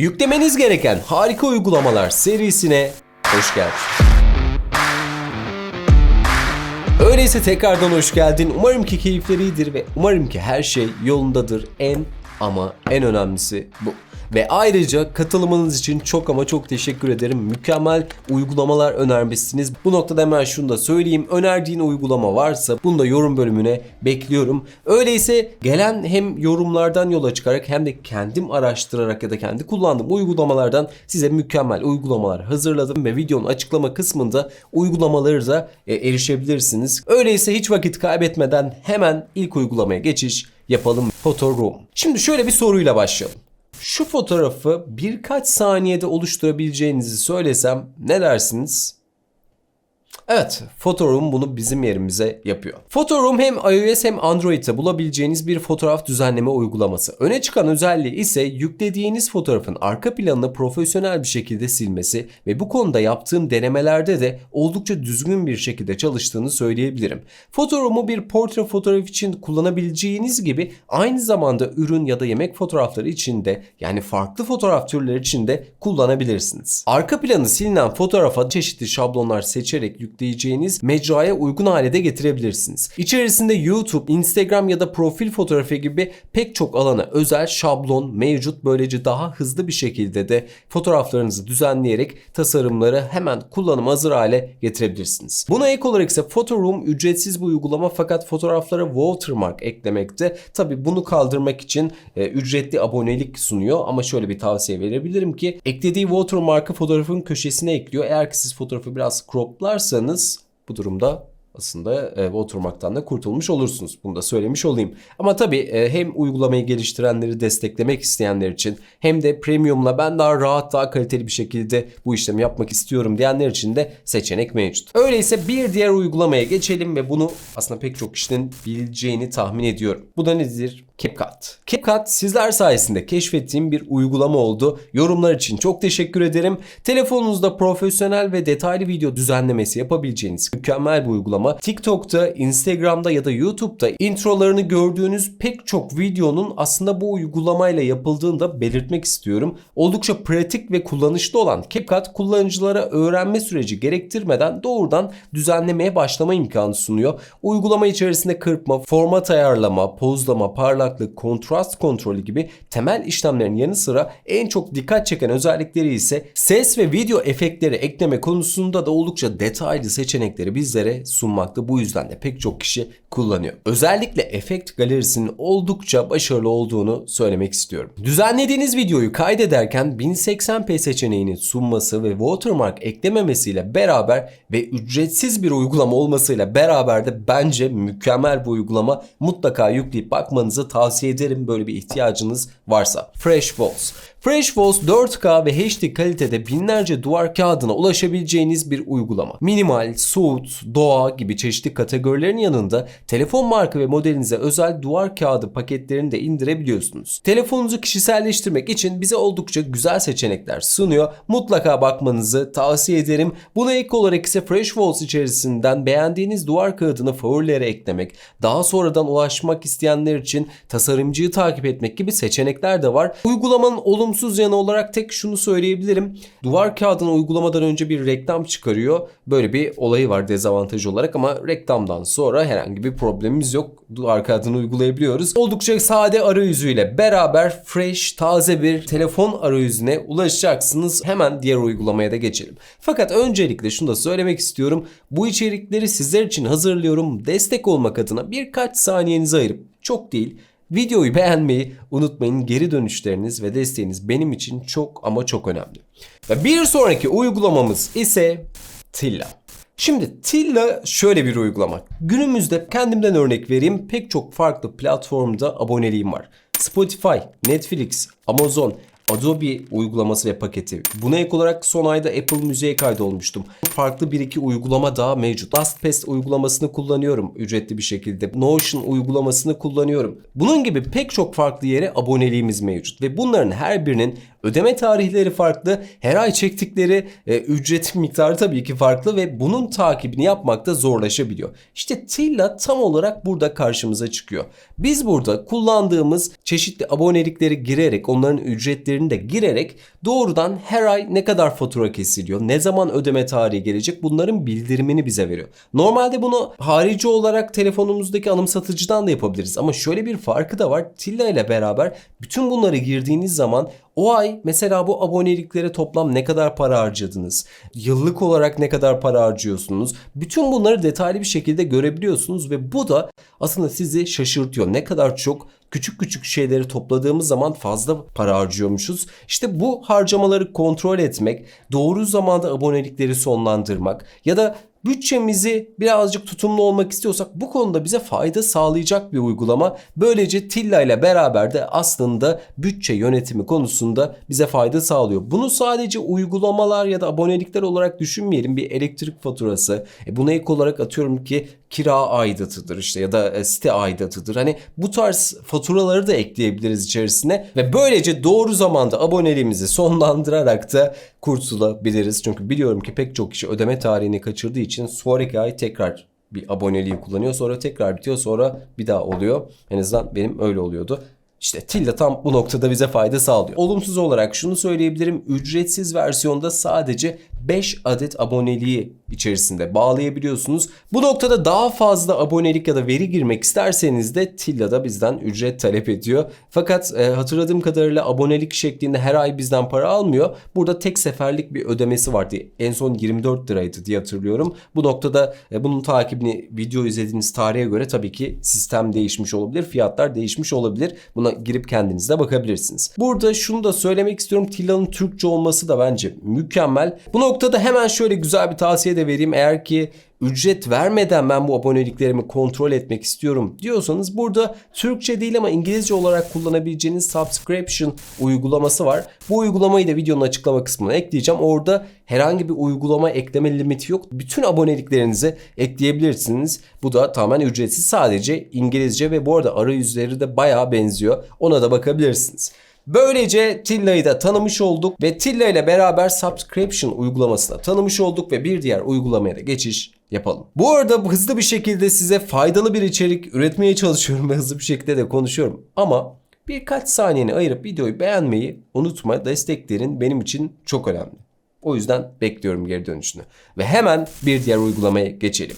Yüklemeniz gereken harika uygulamalar serisine hoş geldin. Öyleyse tekrardan hoş geldin. Umarım ki keyifleri iyidir ve umarım ki her şey yolundadır. En ama en önemlisi bu. Ve ayrıca katılımınız için çok ama çok teşekkür ederim. Mükemmel uygulamalar önermişsiniz. Bu noktada hemen şunu da söyleyeyim. Önerdiğin uygulama varsa bunu da yorum bölümüne bekliyorum. Öyleyse gelen hem yorumlardan yola çıkarak hem de kendim araştırarak ya da kendi kullandığım uygulamalardan size mükemmel uygulamalar hazırladım ve videonun açıklama kısmında uygulamaları da e, erişebilirsiniz. Öyleyse hiç vakit kaybetmeden hemen ilk uygulamaya geçiş yapalım. Photoroom. Şimdi şöyle bir soruyla başlayalım. Şu fotoğrafı birkaç saniyede oluşturabileceğinizi söylesem ne dersiniz? Evet, Photoroom bunu bizim yerimize yapıyor. Photoroom hem iOS hem Android'te bulabileceğiniz bir fotoğraf düzenleme uygulaması. Öne çıkan özelliği ise yüklediğiniz fotoğrafın arka planını profesyonel bir şekilde silmesi ve bu konuda yaptığım denemelerde de oldukça düzgün bir şekilde çalıştığını söyleyebilirim. Photoroom'u bir portre fotoğraf için kullanabileceğiniz gibi aynı zamanda ürün ya da yemek fotoğrafları için de yani farklı fotoğraf türleri için de kullanabilirsiniz. Arka planı silinen fotoğrafa çeşitli şablonlar seçerek yükleyeceğiniz mecraya uygun hale de getirebilirsiniz. İçerisinde YouTube, Instagram ya da profil fotoğrafı gibi pek çok alana özel şablon mevcut. Böylece daha hızlı bir şekilde de fotoğraflarınızı düzenleyerek tasarımları hemen kullanım hazır hale getirebilirsiniz. Buna ek olarak ise Photoroom ücretsiz bir uygulama fakat fotoğraflara watermark eklemekte. Tabi bunu kaldırmak için e, ücretli abonelik sunuyor ama şöyle bir tavsiye verebilirim ki eklediği watermark'ı fotoğrafın köşesine ekliyor. Eğer ki siz fotoğrafı biraz croplarsanız bu durumda aslında e, watermark'tan da kurtulmuş olursunuz. Bunu da söylemiş olayım. Ama tabii e, hem uygulamayı geliştirenleri desteklemek isteyenler için hem de premiumla ben daha rahat daha kaliteli bir şekilde bu işlemi yapmak istiyorum diyenler için de seçenek mevcut. Öyleyse bir diğer uygulamaya geçelim ve bunu aslında pek çok kişinin bileceğini tahmin ediyorum. Bu da nedir? CapCut. CapCut sizler sayesinde keşfettiğim bir uygulama oldu. Yorumlar için çok teşekkür ederim. Telefonunuzda profesyonel ve detaylı video düzenlemesi yapabileceğiniz mükemmel bir uygulama. TikTok'ta, Instagram'da ya da YouTube'da introlarını gördüğünüz pek çok videonun aslında bu uygulamayla yapıldığını da belirtmek istiyorum. Oldukça pratik ve kullanışlı olan CapCut kullanıcılara öğrenme süreci gerektirmeden doğrudan düzenlemeye başlama imkanı sunuyor. Uygulama içerisinde kırpma, format ayarlama, pozlama, parlaklık, kontrast kontrolü gibi temel işlemlerin yanı sıra en çok dikkat çeken özellikleri ise ses ve video efektleri ekleme konusunda da oldukça detaylı seçenekleri bizlere sunmakta. Bu yüzden de pek çok kişi kullanıyor. Özellikle efekt galerisinin oldukça başarılı olduğunu söylemek istiyorum. Düzenlediğiniz videoyu kaydederken 1080p seçeneğini sunması ve watermark eklememesiyle beraber ve ücretsiz bir uygulama olmasıyla beraber de bence mükemmel bir uygulama. Mutlaka yükleyip bakmanızı tavsiye ederim böyle bir ihtiyacınız varsa. Fresh Walls. Fresh Walls 4K ve HD kalitede binlerce duvar kağıdına ulaşabileceğiniz bir uygulama. Minimal, soğut, doğa gibi çeşitli kategorilerin yanında telefon marka ve modelinize özel duvar kağıdı paketlerini de indirebiliyorsunuz. Telefonunuzu kişiselleştirmek için bize oldukça güzel seçenekler sunuyor. Mutlaka bakmanızı tavsiye ederim. Buna ek olarak ise Fresh Walls içerisinden beğendiğiniz duvar kağıdını favorilere eklemek, daha sonradan ulaşmak isteyenler için tasarımcıyı takip etmek gibi seçenekler de var. Uygulamanın olumsuz yanı olarak tek şunu söyleyebilirim. Duvar kağıdını uygulamadan önce bir reklam çıkarıyor. Böyle bir olayı var dezavantaj olarak ama reklamdan sonra herhangi bir problemimiz yok. Duvar kağıdını uygulayabiliyoruz. Oldukça sade arayüzüyle beraber fresh, taze bir telefon arayüzüne ulaşacaksınız. Hemen diğer uygulamaya da geçelim. Fakat öncelikle şunu da söylemek istiyorum. Bu içerikleri sizler için hazırlıyorum. Destek olmak adına birkaç saniyenizi ayırıp çok değil Videoyu beğenmeyi unutmayın. Geri dönüşleriniz ve desteğiniz benim için çok ama çok önemli. Ve bir sonraki uygulamamız ise Tilla. Şimdi Tilla şöyle bir uygulama. Günümüzde kendimden örnek vereyim. Pek çok farklı platformda aboneliğim var. Spotify, Netflix, Amazon, Adobe uygulaması ve paketi. Buna ek olarak son ayda Apple Müziğe kaydolmuştum. Farklı bir iki uygulama daha mevcut. LastPass uygulamasını kullanıyorum ücretli bir şekilde. Notion uygulamasını kullanıyorum. Bunun gibi pek çok farklı yere aboneliğimiz mevcut ve bunların her birinin Ödeme tarihleri farklı. Her ay çektikleri e, ücret miktarı tabii ki farklı ve bunun takibini yapmak da zorlaşabiliyor. İşte Tilla tam olarak burada karşımıza çıkıyor. Biz burada kullandığımız çeşitli abonelikleri girerek, onların ücretlerini de girerek doğrudan her ay ne kadar fatura kesiliyor, ne zaman ödeme tarihi gelecek bunların bildirimini bize veriyor. Normalde bunu harici olarak telefonumuzdaki anımsatıcıdan da yapabiliriz ama şöyle bir farkı da var. Tilla ile beraber bütün bunları girdiğiniz zaman o ay mesela bu aboneliklere toplam ne kadar para harcadınız? Yıllık olarak ne kadar para harcıyorsunuz? Bütün bunları detaylı bir şekilde görebiliyorsunuz ve bu da aslında sizi şaşırtıyor. Ne kadar çok küçük küçük şeyleri topladığımız zaman fazla para harcıyormuşuz. İşte bu harcamaları kontrol etmek, doğru zamanda abonelikleri sonlandırmak ya da bütçemizi birazcık tutumlu olmak istiyorsak bu konuda bize fayda sağlayacak bir uygulama. Böylece Tilla ile beraber de aslında bütçe yönetimi konusunda bize fayda sağlıyor. Bunu sadece uygulamalar ya da abonelikler olarak düşünmeyelim. Bir elektrik faturası. E buna ek olarak atıyorum ki kira aidatıdır işte ya da e, site aidatıdır. Hani bu tarz faturaları da ekleyebiliriz içerisine ve böylece doğru zamanda aboneliğimizi sonlandırarak da kurtulabiliriz. Çünkü biliyorum ki pek çok kişi ödeme tarihini kaçırdığı için sonraki ay tekrar bir aboneliği kullanıyor. Sonra tekrar bitiyor sonra bir daha oluyor. En azından benim öyle oluyordu. İşte Tilda tam bu noktada bize fayda sağlıyor. Olumsuz olarak şunu söyleyebilirim. Ücretsiz versiyonda sadece 5 adet aboneliği içerisinde bağlayabiliyorsunuz. Bu noktada daha fazla abonelik ya da veri girmek isterseniz de Tilla da bizden ücret talep ediyor. Fakat e, hatırladığım kadarıyla abonelik şeklinde her ay bizden para almıyor. Burada tek seferlik bir ödemesi vardı. En son 24 liraydı diye hatırlıyorum. Bu noktada e, bunun takibini video izlediğiniz tarihe göre tabii ki sistem değişmiş olabilir. Fiyatlar değişmiş olabilir. Buna girip kendiniz bakabilirsiniz. Burada şunu da söylemek istiyorum. Tilla'nın Türkçe olması da bence mükemmel. Bu noktada hemen şöyle güzel bir tavsiye de vereyim. Eğer ki ücret vermeden ben bu aboneliklerimi kontrol etmek istiyorum diyorsanız burada Türkçe değil ama İngilizce olarak kullanabileceğiniz subscription uygulaması var. Bu uygulamayı da videonun açıklama kısmına ekleyeceğim. Orada herhangi bir uygulama ekleme limiti yok. Bütün aboneliklerinizi ekleyebilirsiniz. Bu da tamamen ücretsiz. Sadece İngilizce ve bu arada arayüzleri de bayağı benziyor. Ona da bakabilirsiniz. Böylece Tilla'yı da tanımış olduk ve Tilla ile beraber subscription uygulamasına tanımış olduk ve bir diğer uygulamaya da geçiş yapalım. Bu arada hızlı bir şekilde size faydalı bir içerik üretmeye çalışıyorum ve hızlı bir şekilde de konuşuyorum. Ama birkaç saniyeni ayırıp videoyu beğenmeyi unutma. Desteklerin benim için çok önemli. O yüzden bekliyorum geri dönüşünü. Ve hemen bir diğer uygulamaya geçelim.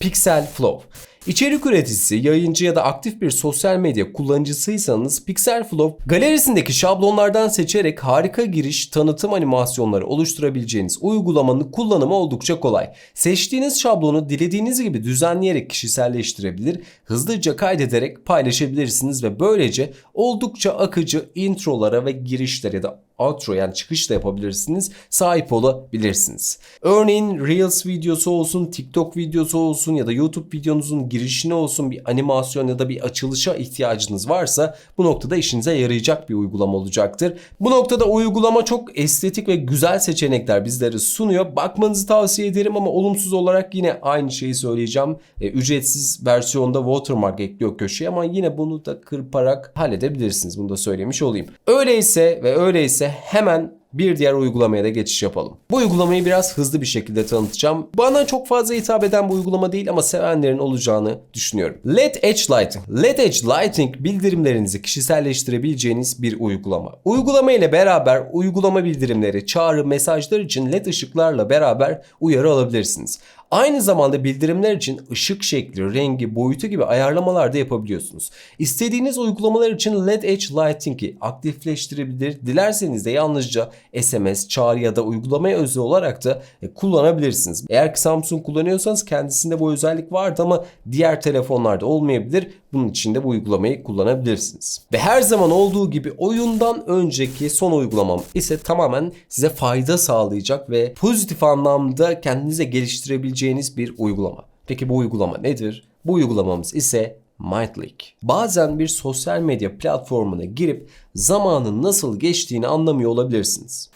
Pixel Flow. İçerik üreticisi, yayıncı ya da aktif bir sosyal medya kullanıcısıysanız Pixel Flow galerisindeki şablonlardan seçerek harika giriş, tanıtım animasyonları oluşturabileceğiniz uygulamanın kullanımı oldukça kolay. Seçtiğiniz şablonu dilediğiniz gibi düzenleyerek kişiselleştirebilir, hızlıca kaydederek paylaşabilirsiniz ve böylece oldukça akıcı introlara ve girişlere ya da outro yani çıkış da yapabilirsiniz. Sahip olabilirsiniz. Örneğin Reels videosu olsun, TikTok videosu olsun ya da YouTube videonuzun girişine olsun bir animasyon ya da bir açılışa ihtiyacınız varsa bu noktada işinize yarayacak bir uygulama olacaktır. Bu noktada uygulama çok estetik ve güzel seçenekler bizlere sunuyor. Bakmanızı tavsiye ederim ama olumsuz olarak yine aynı şeyi söyleyeceğim. E, ücretsiz versiyonda watermark ekliyor köşeye ama yine bunu da kırparak halledebilirsiniz. Bunu da söylemiş olayım. Öyleyse ve öyleyse hemen bir diğer uygulamaya da geçiş yapalım. Bu uygulamayı biraz hızlı bir şekilde tanıtacağım. Bana çok fazla hitap eden bu uygulama değil ama sevenlerin olacağını düşünüyorum. LED Edge Lighting. LED Edge Lighting bildirimlerinizi kişiselleştirebileceğiniz bir uygulama. Uygulama ile beraber uygulama bildirimleri, çağrı, mesajlar için LED ışıklarla beraber uyarı alabilirsiniz. Aynı zamanda bildirimler için ışık şekli, rengi, boyutu gibi ayarlamalar da yapabiliyorsunuz. İstediğiniz uygulamalar için LED Edge Lighting'i aktifleştirebilir. Dilerseniz de yalnızca SMS, çağrı ya da uygulamaya özel olarak da e, kullanabilirsiniz. Eğer Samsung kullanıyorsanız kendisinde bu özellik vardı ama diğer telefonlarda olmayabilir. Bunun için de bu uygulamayı kullanabilirsiniz. Ve her zaman olduğu gibi oyundan önceki son uygulamam ise tamamen size fayda sağlayacak ve pozitif anlamda kendinize geliştirebileceğiniz bir uygulama. Peki bu uygulama nedir? Bu uygulamamız ise Mindleak. Bazen bir sosyal medya platformuna girip zamanın nasıl geçtiğini anlamıyor olabilirsiniz.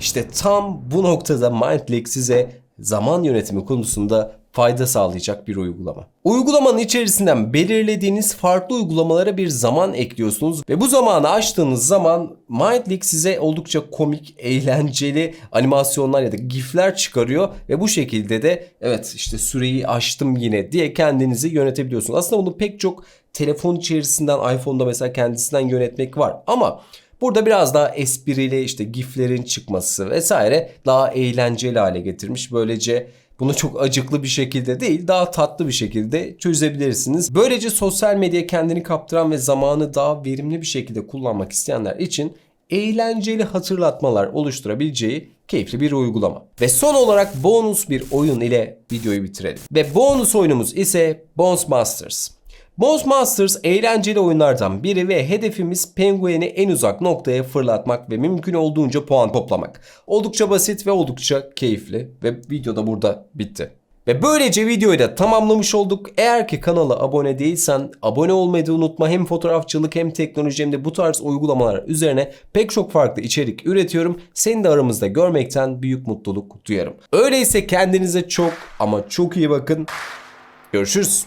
İşte tam bu noktada Mindleak size zaman yönetimi konusunda fayda sağlayacak bir uygulama. Uygulamanın içerisinden belirlediğiniz farklı uygulamalara bir zaman ekliyorsunuz ve bu zamanı açtığınız zaman Mindlink size oldukça komik, eğlenceli animasyonlar ya da gifler çıkarıyor ve bu şekilde de evet işte süreyi açtım yine diye kendinizi yönetebiliyorsunuz. Aslında bunu pek çok telefon içerisinden iPhone'da mesela kendisinden yönetmek var ama Burada biraz daha esprili işte giflerin çıkması vesaire daha eğlenceli hale getirmiş. Böylece bunu çok acıklı bir şekilde değil daha tatlı bir şekilde çözebilirsiniz. Böylece sosyal medyaya kendini kaptıran ve zamanı daha verimli bir şekilde kullanmak isteyenler için eğlenceli hatırlatmalar oluşturabileceği keyifli bir uygulama. Ve son olarak bonus bir oyun ile videoyu bitirelim. Ve bonus oyunumuz ise Bones Masters. Bones Masters eğlenceli oyunlardan biri ve hedefimiz pengueni en uzak noktaya fırlatmak ve mümkün olduğunca puan toplamak. Oldukça basit ve oldukça keyifli ve video da burada bitti. Ve böylece videoyu da tamamlamış olduk. Eğer ki kanala abone değilsen abone olmayı unutma. Hem fotoğrafçılık hem teknoloji hem de bu tarz uygulamalar üzerine pek çok farklı içerik üretiyorum. Seni de aramızda görmekten büyük mutluluk duyarım. Öyleyse kendinize çok ama çok iyi bakın. Görüşürüz.